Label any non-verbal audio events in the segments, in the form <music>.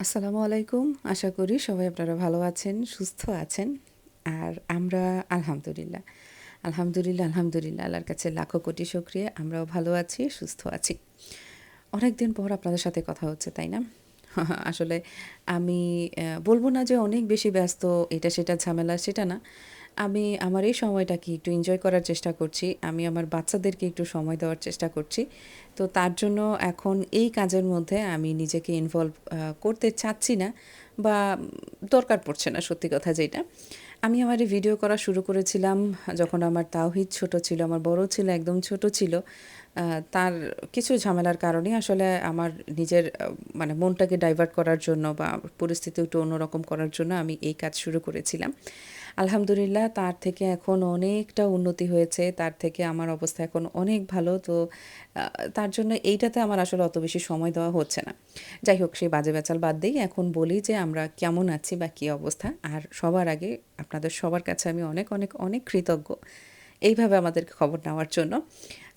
আসসালামু আলাইকুম। আশা করি সবাই আপনারা ভালো আছেন, সুস্থ আছেন। আর আমরা আলহামদুলিল্লাহ। আলহামদুলিল্লাহ আলহামদুলিল্লাহ, আল্লাহর কাছে লাখো কোটি সক্রিয়া আমরাও ভালো আছি, সুস্থ আছি। অনেক দিন পর আপনাদের সাথে কথা হচ্ছে, তাই না? <laughs> আসলে আমি বলব না যে অনেক বেশি ব্যস্ত, এটা সেটা ঝামেলা, সেটা না। আমি আমার এই সময়টাকে একটু এনজয় করার চেষ্টা করছি। আমি আমার বাচ্চাদেরকে একটু সময় দেওয়ার চেষ্টা করছি। তো তার জন্য এখন এই কাজের মধ্যে আমি নিজেকে ইনভলভ করতে চাচ্ছি না বা দরকার পড়ছে না, সত্যি কথা যেটা। আমি আমার এই ভিডিও করা শুরু করেছিলাম যখন আমার তাওহিদ ছোট ছিল, আমার বড় ছিল একদম ছোট ছিল। তার কিছু ঝামেলার কারণে আসলে আমার নিজের মানে মনটাকে ডাইভার্ট করার জন্য বা পরিস্থিতি একটু অন্যরকম করার জন্য আমি এই কাজ শুরু করেছিলাম। আলহামদুলিল্লাহ, তার থেকে এখন অনেকটা উন্নতি হয়েছে। তার থেকে আমার অবস্থা এখন অনেক ভালো। তো তার জন্য এইটাতে আমার আসলে অত বেশি সময় দেওয়া হচ্ছে না। যাই হোক, সেই বাজে বেচাল বাদ দিই। এখন বলি যে, আমরা কেমন আছি বা কী অবস্থা? আর সবার আগে আপনাদের সবার কাছে আমি অনেক অনেক অনেক কৃতজ্ঞ। এইভাবে আমাদেরকে খবর নেওয়ার জন্য।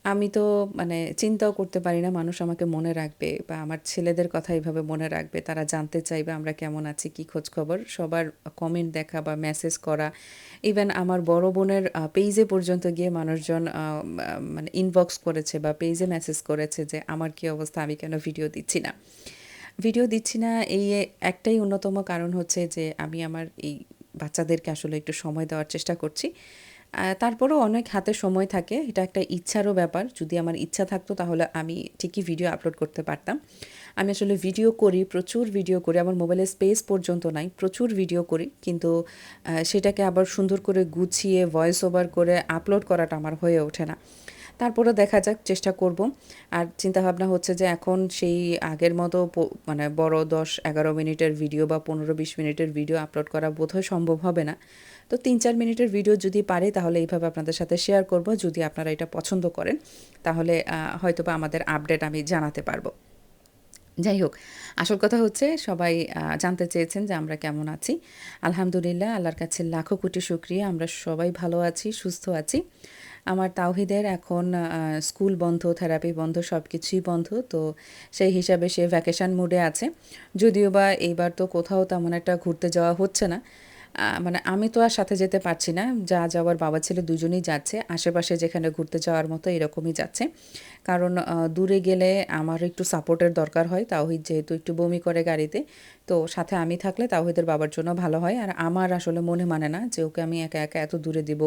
আমি তো মানে চিন্তাও করতে পারি না, মানুষ আমাকে মনে রাখবে বা আমার ছেলেদের কথা এইভাবে মনে রাখবে, তারা জানতে চাইবে আমরা কেমন আছি, কী খোঁজ খবর। সবার কমেন্ট দেখা বা মেসেজ করা ইভেন আমার বড় বোনের পেজে পর্যন্ত গিয়ে মানুষজন মানে ইনবক্স করেছে বা পেজে মেসেজ করেছে যে, আমার কী অবস্থা, আমি কেন ভিডিও দিচ্ছি না? ভিডিও দিচ্ছি না, এই একটাই অন্যতম কারণ হচ্ছে যে, আমি আমার এই বাচ্চাদেরকে আসলে একটু সময় দেওয়ার চেষ্টা করছি। তারপরেও অনেক হাতে সময় থাকে। এটা একটা ইচ্ছারও ব্যাপার। যদি আমার ইচ্ছা থাকতো তাহলে আমি ঠিকই ভিডিও আপলোড করতে পারতাম। আমি আসলে ভিডিও করি, প্রচুর ভিডিও করি। আমার মোবাইলে স্পেস পর্যন্ত নাই, প্রচুর ভিডিও করি। কিন্তু সেটাকে আবার সুন্দর করে গুছিয়ে ভয়েস ওভার করে আপলোড করাটা আমার হয়ে ওঠে না। তারপরে দেখা যাক, চেষ্টা করব। আর চিন্তাভাবনা হচ্ছে যে এখন সেই আগের মতো মানে বড় দশ এগারো মিনিটের ভিডিও বা পনেরো বিশ মিনিটের ভিডিও আপলোড করা বোধহয় সম্ভব হবে না। তো তিন চার মিনিটের ভিডিও যদি পারি, তাহলে এইভাবে আপনাদের সাথে শেয়ার করব। যদি আপনারা এটা পছন্দ করেন, তাহলে হয়তো বা আমাদের আপডেট আমি জানাতে পারব। যাই হোক, আসল কথা হচ্ছে সবাই জানতে চেয়েছেন যে আমরা কেমন আছি। আলহামদুলিল্লাহ, আল্লাহর কাছে লাখো কোটি শুক্রিয়া। আমরা সবাই ভালো আছি, সুস্থ আছি। আমার তাওহিদের এখন স্কুল বন্ধ, থেরাপি বন্ধ সব কিছুই বন্ধ, তো সেই হিসাবে সে ভ্যাকেশান মুডে আছে। যদিও বা এইবার তো কোথাও তেমন একটা ঘুরতে যাওয়া হচ্ছে না। মানে আমি তো আর সাথে যেতে পারছি না। যা যাওয়ার বাবা ছেলে দুজনেই যাচ্ছে। আশেপাশে যেখানে ঘুরতে যাওয়ার মতো এরকমই যাচ্ছে। কারণ দূরে গেলে আমার একটু সাপোর্টের দরকার হয়। তাওহিদ যেহেতু একটু বমি করে গাড়িতে, তো সাথে আমি থাকলে তাওহিদের বাবার জন্য ভালো হয়। আর আমার আসলে মনে মানে না যে ওকে আমি একা একা এত দূরে দিব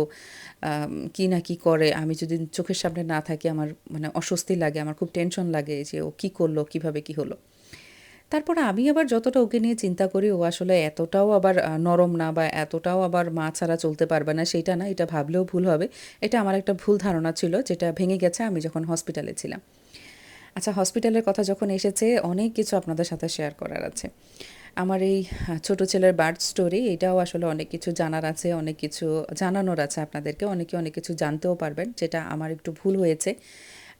কি না কি করে। আমি যদি চোখের সামনে না থাকি, আমার মানে অস্বস্তি লাগে, আমার খুব টেনশন লাগে যে ও কি করল, কীভাবে কি হলো। তারপরে আমি আবার যতটা ওকে নিয়ে চিন্তা করি, ও আসলে এতটাও আবার নরম না বা এতটাও আবার মা ছাড়া চলতে পারবে না, সেটা না, এটা ভাবলেও ভুল হবে। এটা আমার একটা ভুল ধারণা ছিল, যেটা ভেঙে গেছে আমি যখন হসপিটালে ছিলাম। আচ্ছা হসপিটালের কথা যখন এসেছে, অনেক কিছু আপনাদের সাথে শেয়ার করার আছে। আমার এই ছোট ছেলের বার্থ স্টোরি এটাও আসলে অনেক কিছু জানার আছে, অনেক কিছু জানানোর আছে আপনাদেরকে, অনেকে অনেক কিছু জানতেও পারবেন, যেটা আমার একটু ভুল হয়েছে।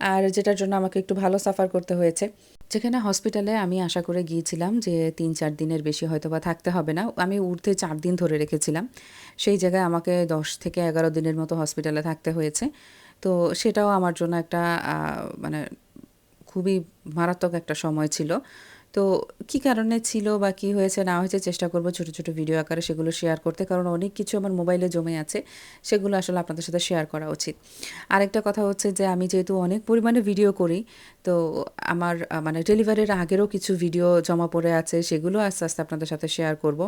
আর যেটার জন্য আমাকে একটু ভালো সাফার করতে হয়েছে। যেখানে হসপিটালে আমি আশা করে গিয়েছিলাম যে তিন চার দিনের বেশি হয়তো বা থাকতে হবে না। আমি উঠতে চার দিন ধরে রেখেছিলাম। সেই জায়গায় আমাকে দশ থেকে এগারো দিনের মতো হসপিটালে থাকতে হয়েছে। তো সেটাও আমার জন্য একটা মানে খুবই মারাত্মক একটা সময় ছিল। তো কি কারণে ছিল বা কি হয়েছে না হয়েছে চেষ্টা করব ছোট ছোট ভিডিও আকারে সেগুলো শেয়ার করতে, কারণ অনেক কিছু আমার মোবাইলে জমে আছে, সেগুলো আসলে আপনাদের সাথে শেয়ার করা উচিত। আরেকটা কথা হচ্ছে যে আমি যেহেতু অনেক পরিমাণে ভিডিও করি, তো আমার মানে ডেলিভারির আগেরও কিছু ভিডিও জমা পড়ে আছে, সেগুলো আস্তে আস্তে আপনাদের সাথে শেয়ার করব।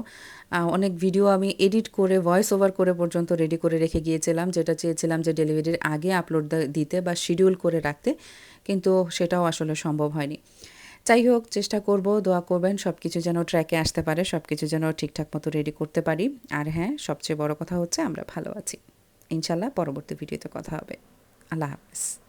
অনেক ভিডিও আমি এডিট করে ভয়েস ওভার করে পর্যন্ত রেডি করে রেখে গিয়েছিলাম, যেটা চেয়েছিলাম যে ডেলিভারির আগে আপলোড দিতে বা শিডিউল করে রাখতে, কিন্তু সেটাও আসলে সম্ভব হয়নি। যাই হোক, চেষ্টা করব, দোয়া করবেন সব কিছু যেন ট্র্যাকে আসতে পারে সব কিছু যেন ঠিকঠাক মতো রেডি করতে পারি। আর হ্যাঁ সবচেয়ে বড় কথা হচ্ছে আমরা ভালো আছি। ইনশাল্লাহ পরবর্তী ভিডিওতে কথা হবে। আল্লাহ হাফেজ।